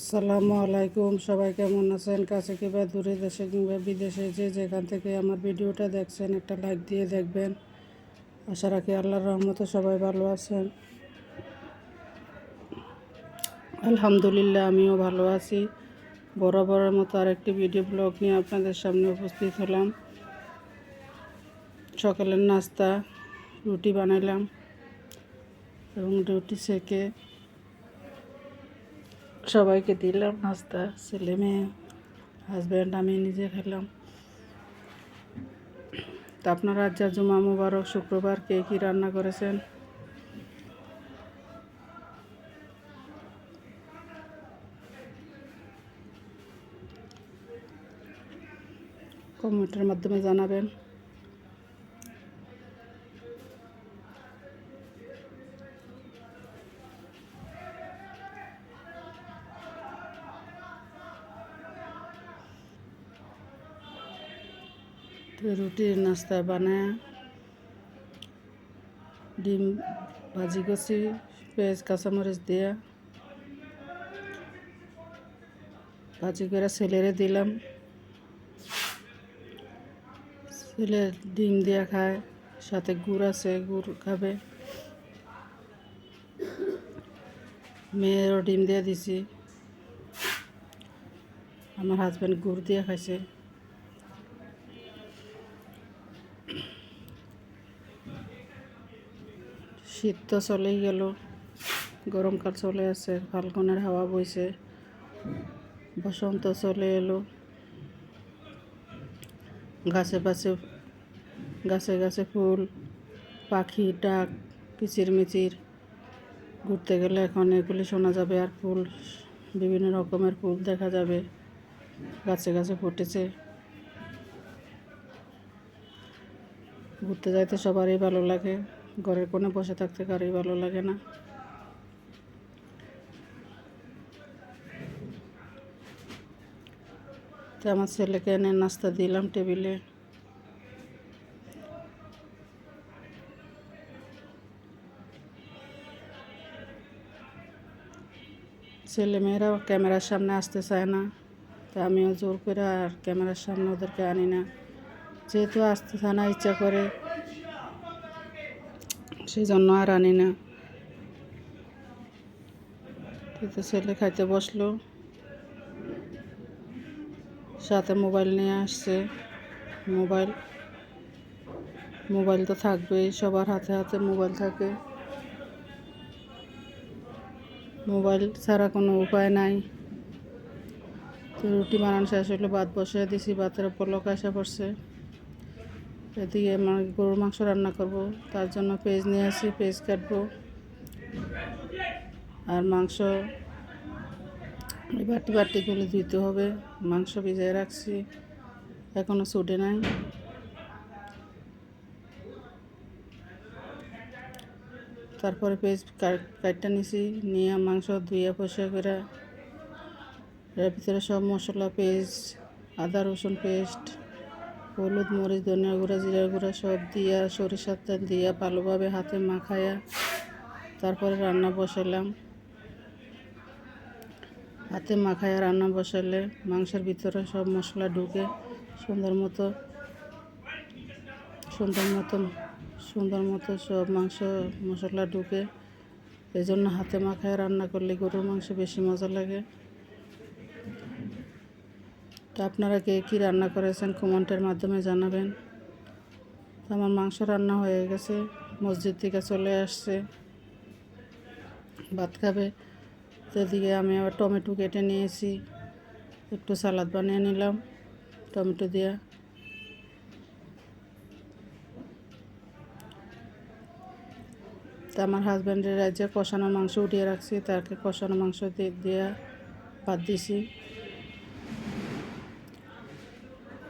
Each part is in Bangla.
আসসালামু আলাইকুম, সবাই কেমন আছেন? কাছে কিংবা দূরে দেশে কিংবা বিদেশে যে যেখান থেকে আমার ভিডিওটা দেখছেন, একটা লাইক দিয়ে দেখবেন। আশা রাখি আল্লাহর রহমতে সবাই ভালো আছেন। আলহামদুলিল্লাহ, আমিও ভালো আছি। বরাবরের মতো আরেকটি ভিডিও ব্লগ নিয়ে আপনাদের সামনে উপস্থিত হলাম। সকালের নাস্তা, রুটি বানাইলাম এবং রুটি সেকে সবাইকে দিলাম, নাস্তা, ছেলে মেয়ে হাজব্যান্ড আমি নিজে খেলাম। তা আপনারা যা জুমা মুবারক শুক্রবার কে কী রান্না করেছেন? কমেন্টের মাধ্যমে জানাবেন। তো রুটির নাস্তা বানায় ডিম ভাজি করছি পেঁয়াজ কাঁচামরিচ দিয়া, ভাজি করে ছেলেরে দিলাম। ছেলে ডিম দিয়া খায় সাথে গুড় আছে, গুড় খাবে। মেয়েরও ডিম দিয়ে দিছি। আমার হাজব্যান্ড গুড় দিয়ে খাইছে। শীত তো চলেই গেল। গরমকাল চলে আসে ফাল্গুনের হাওয়া বইছে। বসন্ত চলে এলো। গাছে পাশে গাছে গাছে ফুল, পাখি, ডাক কিচির মিচির ঘুরতে গেলে এখন এগুলি শোনা যাবে আর ফুল, বিভিন্ন রকমের ফুল দেখা যাবে। গাছে গাছে ফুটেছে। ঘুরতে যাইতে সবারই ভালো লাগে। ঘরের কোণে বসে থাকতে কারোই ভালো লাগে না। তো আমার ছেলেকে এনে নাস্তা দিলাম টেবিলে। ছেলেমেয়েরা ক্যামেরার সামনে আসতে চায় না, তো আমিও জোর করে আর ক্যামেরার সামনে ওদেরকে আনি না। যেহেতু আসতে চায় না ইচ্ছা করে সেই জন্য আর আনি না। তো ছেলে খাইতে বসল। সাথে মোবাইল নিয়ে আসছে। মোবাইল মোবাইল তো থাকবেই, সবার হাতে হাতে মোবাইল থাকে। মোবাইল ছাড়া কোনো উপায় নাই। তো রুটি বানানো শেষ হলো, ভাত বসিয়ে দিছি, ভাতের পলক আসা পড়ছে। এদিকে আমার গরুর মাংস রান্না করব, তার জন্য পেঁয়াজ নিয়ে আসি, পেঁয়াজ কাটবো। আর মাংস বাটি বাটিগুলো ধুইতে হবে, মাংস ভিজায় রাখছি এখনও ছুটে নাই। তারপরে পেঁয়াজ কাটটা নিছি, নিয়ে মাংস ধুইয়া পয়সা করে, এর ভিতরে সব মশলা পেস্ট আদা, রসুন পেস্ট হলুদ, মরিচ, ধনিয়া গুঁড়া, জিরা গুঁড়া সব দিয়া, সরিষার তেল দিয়া ভালোভাবে হাতে মাখায়া তারপরে রান্না বসালাম হাতে মাখায়া রান্না বসালে মাংসের ভিতরে সব মশলা ঢুকে সুন্দর মতো সুন্দর মতো সুন্দর মতো সব মাংস, মশলা ঢুকে। এই জন্য হাতে মাখায় রান্না করলে গরুর মাংস বেশি মজা লাগে। তো আপনারা কে কী রান্না করেছেন কমেন্টের মাধ্যমে জানাবেন। তো আমার মাংস রান্না হয়ে গেছে, মসজিদ থেকে চলে আসছে, ভাত খাবে। তো এদিকে আমি আবার টমেটো কেটে নিয়েছি, একটু সালাদ বানিয়ে নিলাম, টমেটো দিয়ে। তা আমার হাজব্যান্ডের রাজ্যে কষানো মাংস উঠিয়ে রাখছি, তাকে কষানো মাংস দিয়ে ভাত দিছি।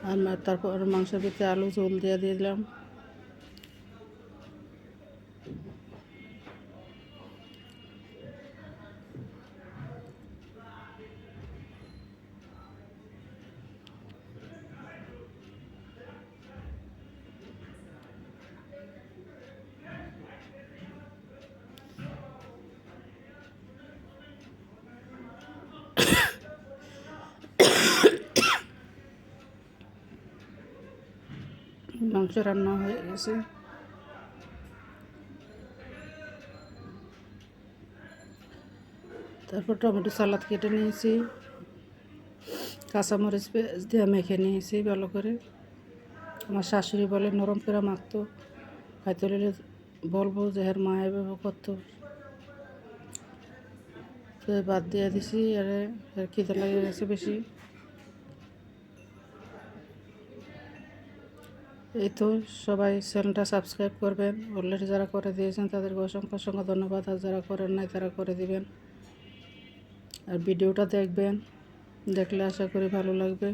আর তারপর মাংসের ভিতরে আলু ঝোল দিয়ে দিলাম। মাংস রান্না হয়ে গেছে। তারপর টমেটো সালাদ কেটে নিয়েছি। কাঁচামরিচ পেঁয়াজ দিয়ে মেখে নিয়েছি ভালো করে। আমার শাশুড়ি বলে, নরম করে মাখতো। খাইতে হলে বলব যে হ্যাঁ মা এভাবে করতো। তো বাদ দিয়ে দিছি, আর খিদে লাগে গেছে বেশি। এই তো সবাই চ্যানেলটা সাবস্ক্রাইব করবেন। অলরেডি যারা করে দিয়েছেন তাদেরকে অসংখ্য অসংখ্য ধন্যবাদ। আর যারা করেন নাই তারা করে দিবেন। আর ভিডিওটা দেখবেন। দেখলে আশা করি ভালো লাগবে।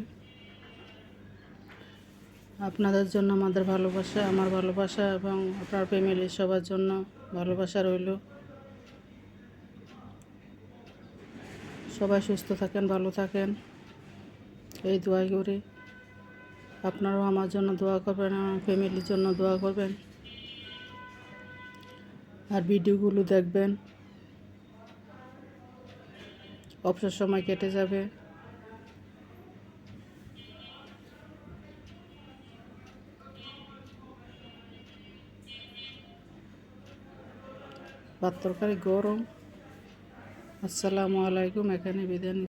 আপনাদের জন্য আমাদের ভালোবাসা, আমার ভালোবাসা এবং আপনার ফ্যামিলির সবার জন্য ভালোবাসা রইল। সবাই সুস্থ থাকেন, ভালো থাকেন। এই দোয়া করি। আপনারাও আমার জন্য দোয়া করবেন, আমার ফ্যামিলির জন্য দোয়া করবেন। আর ভিডিওগুলো দেখবেন। অবসর সময় কেটে যাবে। ভাত গরম। আসসালামু আলাইকুম, এখানে বিদায়।